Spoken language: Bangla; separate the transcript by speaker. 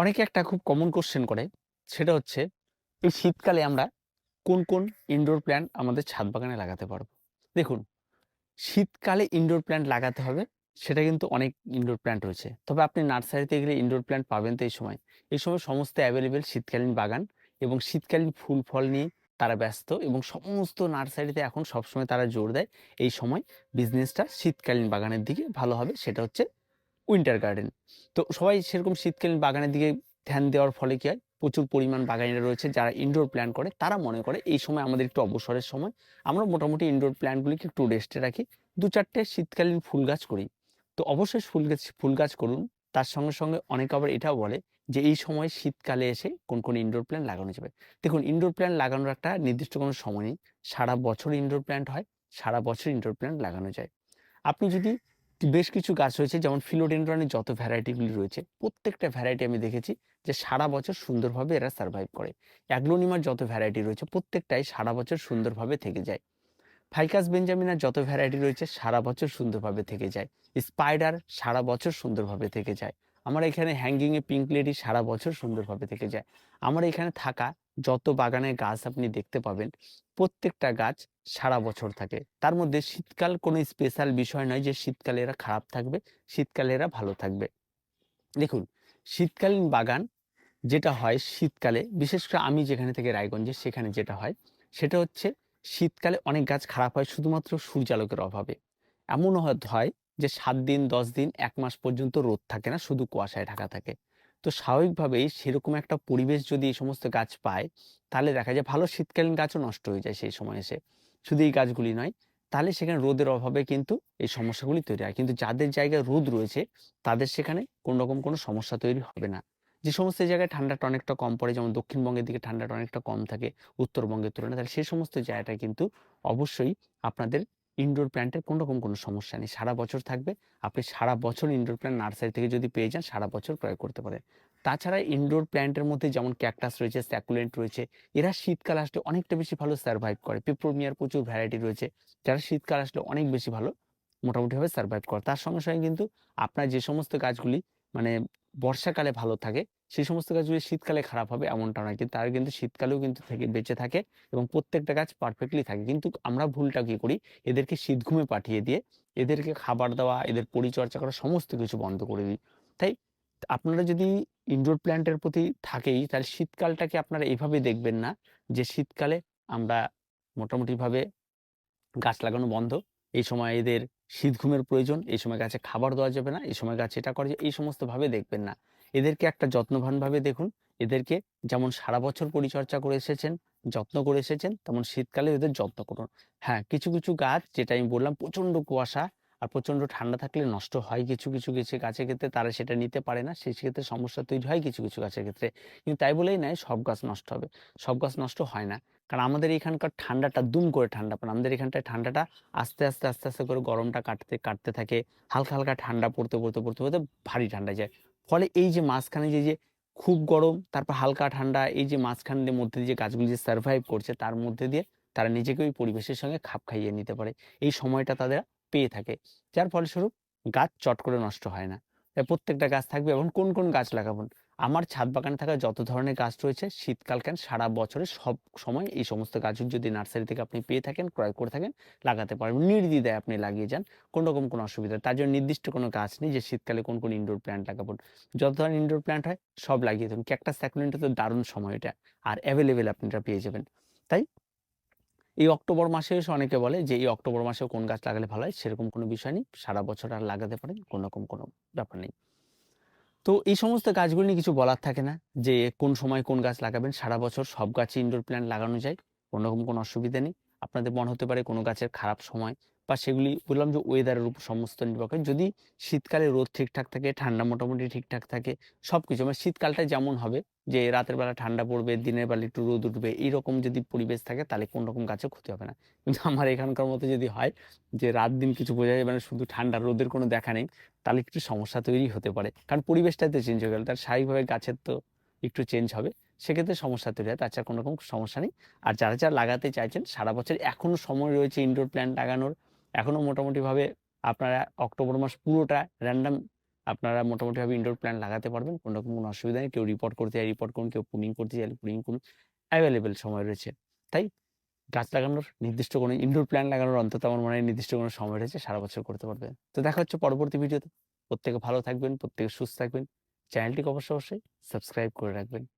Speaker 1: অনেকে একটা খুব কমন কোশ্চেন করে, সেটা হচ্ছে, এই শীতকালে আমরা কোন কোন ইনডোর প্ল্যান্ট আমাদের ছাদ বাগানে লাগাতে পারব? দেখুন, শীতকালে ইনডোর প্ল্যান্ট লাগাতে হবে, সেটা কিন্তু অনেক ইনডোর প্ল্যান্ট রয়েছে। তবে আপনি নার্সারিতে গেলে ইনডোর প্ল্যান্ট পাবেন তো এই সময়। এই সময় সমস্ত অ্যাভেলেবেল শীতকালীন বাগান এবং শীতকালীন ফুল, ফল নিয়ে তারা ব্যস্ত এবং সমস্ত নার্সারিতে এখন সবসময় তারা জোর দেয়, এই সময় বিজনেসটা শীতকালীন বাগানের দিকে ভালো হবে, সেটা হচ্ছে উইন্টার গার্ডেন তো সবাই সেরকম শীতকালীন বাগানের দিকে ধ্যান দেওয়ার ফলে কি হয়? প্রচুর পরিমাণ বাগানিরা রয়েছে যারা ইনডোর প্ল্যান করে। তারা মনে করে এই সময় আমাদের একটু অবসরের সময়, আমরা মোটামুটি ইনডোর প্ল্যান্টগুলিকে একটু রেস্টে রাখি। দু চারটে শীতকালীন ফুল গাছ করি। তো অবশ্যই ফুল গাছ ফুল গাছ করুন। তার সঙ্গে সঙ্গে অনেকে আবার এটাও বলে যে এই সময় শীতকালে এসে কোন কোন ইনডোর প্ল্যান্ট লাগানো যাবে। দেখুন ইনডোর প্ল্যান্ট লাগানোর একটা নির্দিষ্ট কোনো সময় নেই। সারা বছর ইনডোর প্ল্যান্ট হয়, সারা বছর ইনডোর প্ল্যান্ট লাগানো যায়। আপনি যদি বেশ কিছু গাছ রয়েছে, যেমন ফিলোডেন্ড্রনের যত ভ্যারাইটিগুলি রয়েছে, প্রত্যেকটা ভ্যারাইটি আমি দেখেছি যে সারা বছর সুন্দরভাবে এরা সার্ভাইভ করে। অ্যাগ্লোনিমার যত ভ্যারাইটি রয়েছে, প্রত্যেকটাই সারা বছর সুন্দরভাবে থেকে যায়। ফাইকাস বেঞ্জামিনার যত ভ্যারাইটি রয়েছে, সারা বছর সুন্দরভাবে থেকে যায়। স্পাইডার সারা বছর সুন্দরভাবে থেকে যায়। আমার এখানে হ্যাঙ্গিংয়ে পিঙ্ক লেডি সারা বছর সুন্দরভাবে থেকে যায়। আমার এখানে থাকা যত বাগানের গাছ আপনি দেখতে পাবেন, প্রত্যেকটা গাছ সারা বছর থাকে। তার মধ্যে শীতকাল কোনো স্পেশাল বিষয় নয় যে শীতকালে এরা খারাপ থাকবে, শীতকালে এরা ভালো থাকবে। দেখুন, শীতকালীন বাগান যেটা হয় শীতকালে, বিশেষ করে আমি যেখানে থেকে রায়গঞ্জে সেখানে যেটা হয়, সেটা হচ্ছে শীতকালে অনেক গাছ খারাপ হয় শুধুমাত্র সূর্যালোকের অভাবে। এমনও হয়- যে সাত দিন, দশ দিন, এক মাস পর্যন্ত রোদ থাকে না, শুধু কুয়াশায় ঢাকা থাকে। তো স্বাভাবিকভাবেই সেরকম একটা পরিবেশ যদি এই সমস্ত গাছ পায়, তাহলে দেখা যায় ভালো শীতকালীন গাছও নষ্ট হয়ে যায় সেই সময় এসে। শুধু এই গাছগুলি নয়, তাহলে সেখানে রোদের অভাবে কিন্তু এই সমস্যাগুলি তৈরি হয়। কিন্তু যাদের জায়গায় রোদ রয়েছে, তাদের সেখানে কোনো রকম কোনো সমস্যা তৈরি হবে না। যে সমস্ত জায়গায় ঠান্ডাটা অনেকটা কম পড়ে, যেমন দক্ষিণবঙ্গের দিকে ঠান্ডাটা অনেকটা কম থাকে, উত্তরবঙ্গের তুলনায়, তাহলে সেই সমস্ত জায়গাটা কিন্তু অবশ্যই আপনাদের ইনডোর প্ল্যান্টের কোনো রকম কোনো সমস্যা নেই। সারা বছর থাকবে, আপনি সারা বছর ইনডোর প্ল্যান্ট নার্সারি থেকে যদি পেয়ে যান, সারা বছর প্রয়োগ করতে পারেন। তাছাড়া ইনডোর প্ল্যান্টের মধ্যে যেমন ক্যাকটাস রয়েছে স্যাকুলেন্ট রয়েছে, এরা শীতকাল আসলে অনেকটা বেশি ভালো সার্ভাইভ করে। পেপ্রোমিয়ার প্রচুর ভ্যারাইটি রয়েছে, যারা শীতকাল আসলে অনেক বেশি ভালো মোটামুটিভাবে সার্ভাইভ করে। তার সঙ্গে সঙ্গে কিন্তু আপনার যে সমস্ত গাছগুলি মানে বর্ষাকালে ভালো থাকে, সেই সমস্ত গাছগুলি শীতকালে খারাপ হবে এমনটা নয়। কিন্তু তারা কিন্তু শীতকালেও কিন্তু থেকে, বেঁচে থাকে এবং প্রত্যেকটা গাছ পারফেক্টলি থাকে। কিন্তু আমরা ভুলটা কি করি? এদেরকে শীত ঘুমে পাঠিয়ে দিয়ে, এদেরকে খাবার দেওয়া, এদের পরিচর্যা করা, সমস্ত কিছু বন্ধ করে দিই। তাই আপনারা যদি ইনডোর প্ল্যান্টের প্রতি থাকেই, তাহলে শীতকালটাকে আপনারা এইভাবে দেখবেন না যে শীতকালে আমরা মোটামুটিভাবে গাছ লাগানো বন্ধ। এই সময় এদের শীত ঘুমের প্রয়োজন, এই সময় গাছে খাবার দেওয়া যাবে না, এই সময় গাছ এটা করে এই সমস্ত ভাবে দেখবেন না। এদেরকে একটা যত্নবানভাবে দেখুন, এদেরকে যেমন সারা বছর পরিচর্যা করে এসেছেন, যত্ন করে এসেছেন, তেমন শীতকালে এদের যত্ন করুন। হ্যাঁ কিছু কিছু গাছ, যেটা আমি বললাম, প্রচণ্ড কুয়াশা আর প্রচণ্ড ঠান্ডা থাকলে নষ্ট হয় কিছু কিছু কিছু গাছের ক্ষেত্রে তারা সেটা নিতে পারে না। সেই ক্ষেত্রে সমস্যা তৈরি হয় কিছু কিছু গাছের ক্ষেত্রে। কিন্তু তাই বলেই নয়, সব গাছ নষ্ট হবে। সব গাছ নষ্ট হয় না। কারণ আমাদের এখানকার ঠান্ডাটা দুম করে ঠান্ডা পান আমাদের এখানটায় ঠান্ডাটা আস্তে আস্তে আস্তে আস্তে করে গরমটা কাটতে কাটতে থাকে। হালকা হালকা ঠান্ডা পড়তে পড়তে পড়তে পড়তে ভারী ঠান্ডা যায়। ফলে এই যে মাঝখানে যে যে খুব গরম, তারপর হালকা ঠান্ডা, এই যে মাঝখানের মধ্যে যে গাছগুলি যে সার্ভাইভ করছে, তার মধ্যে দিয়ে তারা নিজেকে ওই পরিবেশের সঙ্গে খাপ খাইয়ে নিতে পারে। এই সময়টা তাদের পেয়ে থাকে। যার ফলস্বরূপ গাছ চট করে নষ্ট হয় না। প্রত্যেকটা গাছ থাকবে এবং কোন কোন গাছ লাগাবেন আমার ছাদ বাগানে থাকা যত ধরনের গাছ রয়েছে, শীতকাল কেন সারা বছরে সব সময় এই সমস্ত গাছগুলো যদি নার্সারি থেকে আপনি পেয়ে থাকেন, ক্রয় করে থাকেন, লাগাতে পারবেন নির্দ্বিধায় আপনি লাগিয়ে যান, কোনো রকম কোনো অসুবিধা তার জন্য নির্দিষ্ট কোনো গাছ নেই যে শীতকালে কোন কোন ইনডোর প্ল্যান্ট লাগাবেন যত ধরনের ইনডোর প্ল্যান্ট হয়, সব লাগিয়ে দেবেন ক্যাকটাস স্যাকুলেন্টটা তো দারুণ সময় এটা। আর অ্যাভেলেবেল আপনি এটা পেয়ে যাবেন। তাই এই অক্টোবর মাসে এসে অনেকে বলে যে, এই অক্টোবর মাসে কোন গাছ লাগালে ভালো হয়? সেরকম কোনো বিষয় নেই। সারা বছর আর লাগাতে পারেন, কোনো রকম কোনো ব্যাপার নেই। তো এই সমস্ত গাছগুলি নিয়ে কিছু বলার থাকে না যে, কোন সময় কোন গাছ লাগাবেন। সারা বছর সব গাছই ইনডোর প্ল্যান্ট লাগানো যায়, কোনো রকম কোনো অসুবিধা নেই। আপনাদের মনে হতে পারে কোনো গাছের খারাপ সময় বা সেগুলি বললাম যে ওয়েদারের উপর সমস্ত নির্ভর করে। যদি শীতকালে রোদ ঠিকঠাক থাকে, ঠান্ডা মোটামুটি ঠিকঠাক থাকে সব কিছু মানে শীতকালটা যেমন হবে, যে রাতের বেলা ঠান্ডা পড়বে, দিনের বেলা একটু রোদ উঠবে, এইরকম যদি পরিবেশ থাকে, তাহলে কোন রকম গাছে ক্ষতি হবে না। কিন্তু আমার এখানকার মতো যদি হয়, যে রাত দিন কিছু বোঝা যাবে না, শুধু ঠান্ডা, রোদের কোনো দেখা নেই, তাহলে একটু সমস্যা তৈরি হতে পারে। কারণ পরিবেশটাই তো চেঞ্জ হয়ে গেল, তার স্বাভাবিকভাবে গাছের তো একটু চেঞ্জ হবে, সেক্ষেত্রে সমস্যা তৈরি হয়, তাছাড়া কোনো রকম সমস্যা নেই। আর যারা যারা লাগাতে চাইছেন, সারা বছর এখনও সময় রয়েছে ইনডোর প্ল্যান্ট লাগানোর এখনও মোটামুটিভাবে আপনারা অক্টোবর মাস পুরোটা র্যান্ডাম আপনারা মোটামুটিভাবে ইনডোর প্ল্যান লাগাতে পারবেন। কোনো রকম কোনো অসুবিধা নেই। কেউ রিপোর্ট করতে চায় রিপোর্ট করুন। কেউ পুনিং করতে চাইলে পুনিং করুন। অ্যাভেলেবেল সময় রয়েছে। তাই গাছ লাগানোর নির্দিষ্ট কোনো ইনডোর প্ল্যান লাগানোর অন্তত আমার মনে হয় নির্দিষ্ট কোনো সময় রয়েছে, সারা বছর করতে পারবেন। তো দেখা হচ্ছে পরবর্তী ভিডিওতে। প্রত্যেকে ভালো থাকবেন, প্রত্যেকে সুস্থ থাকবেন। চ্যানেলটিকে অবশ্যই অবশ্যই সাবস্ক্রাইব করে রাখবেন।